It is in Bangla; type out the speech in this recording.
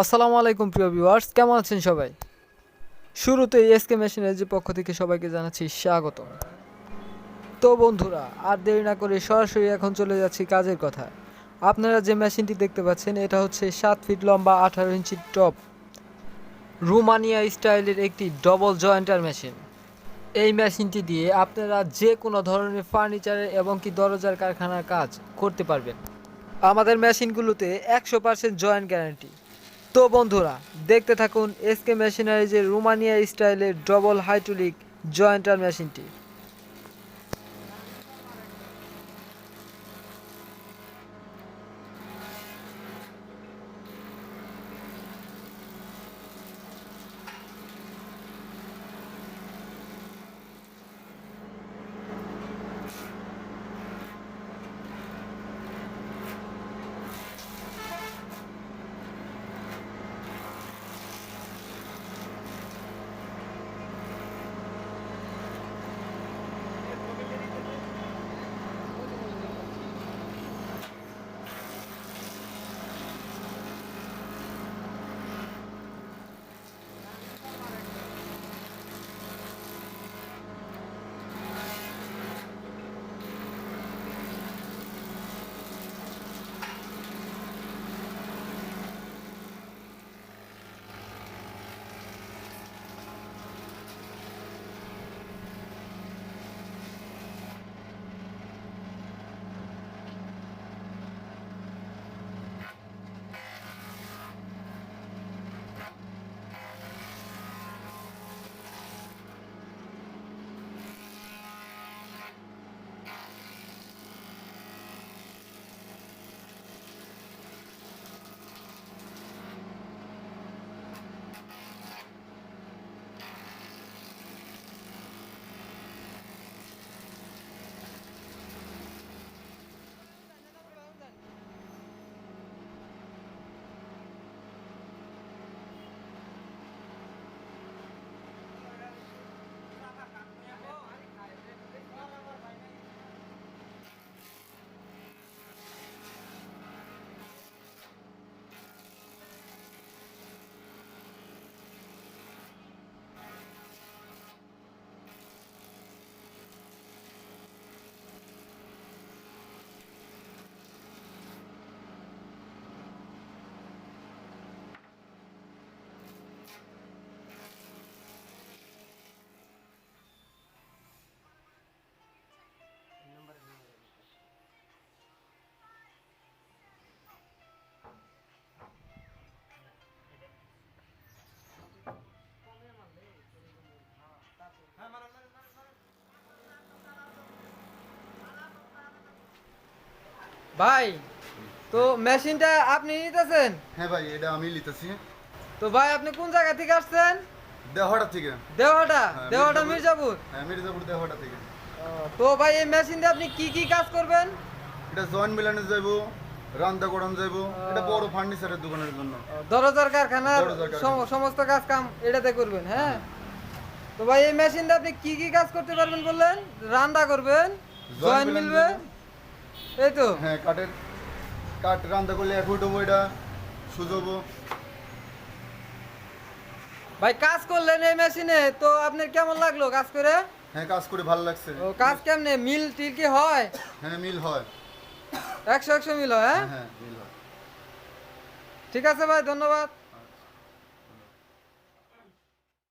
আসসালামু আলাইকুম প্রিয় ভিউয়ার্স, কেমন আছেন সবাই? শুরুতেই এসকে মেশিনের যে পক্ষ থেকে সবাইকে জানাচ্ছি স্বাগত তো বন্ধুরা, আর দেরি না করে সরাসরি এখন চলে যাচ্ছি কাজের কথা আপনারা যে মেশিনটি দেখতে পাচ্ছেন, এটা হচ্ছে সাত ফিট লম্বা, আঠারো ইঞ্চি টপ রুমানিয়া স্টাইলের একটি ডবল জয়েন্টার মেশিন এই মেশিনটি দিয়ে আপনারা যে কোনো ধরনের ফার্নিচারের এবং কি দরজার কারখানার কাজ করতে পারবেন। আমাদের মেশিনগুলোতে একশো পার্সেন্ট জয়েন্ট গ্যারান্টি তো বন্ধুরা দেখতে থাকুন এসকে মেশিনারিজের রোমানিয়া স্টাইলের ডবল হাইড্রোলিক জয়েন্টার মেশিনটি। ভাই তো মেশিনটা আপনি নিতেছেন? হ্যাঁ ভাই এটা আমি নিতেছি। তো ভাই আপনি কোন জায়গা থেকে আসছেন? দেহটা থেকে। দেওয়াটা হ্যাঁ, দেওয়াটা মির্জাপুর। হ্যাঁ মির্জাপুর দেহটা থেকে। তো ভাই এই মেশিন দিয়ে আপনি কি কি কাজ করবেন? এটা জয়েন্ট মিলানে যাইব রান্দা করান যাইব। এটা বড় ফার্নিচারের দোকানের জন্য। দরজার কারখানার কারখানা। সম- সমস্ত কাজ কাম এটাতে করবেন হ্যাঁ? তো ভাই এই মেশিন দিয়ে আপনি কি কি কাজ করতে পারবেন বললেন? রান্না করবেন জয়েন মিলবে। এই তো হ্যাঁ কাঠের কাঠ রান্দা করলে এক হব এটা সুযোগও ভাই কাজ করলেন এই মেশিনে তো আপনার কেমন লাগল কাজ করে? হ্যাঁ কাজ করে ভালো লাগছে। ও কাজ কেমনে? মিল টিল কি হয়? হ্যাঁ মিল হয়। একশো একশো মিল হয়? হ্যাঁ হ্যাঁ মিল হয়। ঠিক আছে ভাই ধন্যবাদ।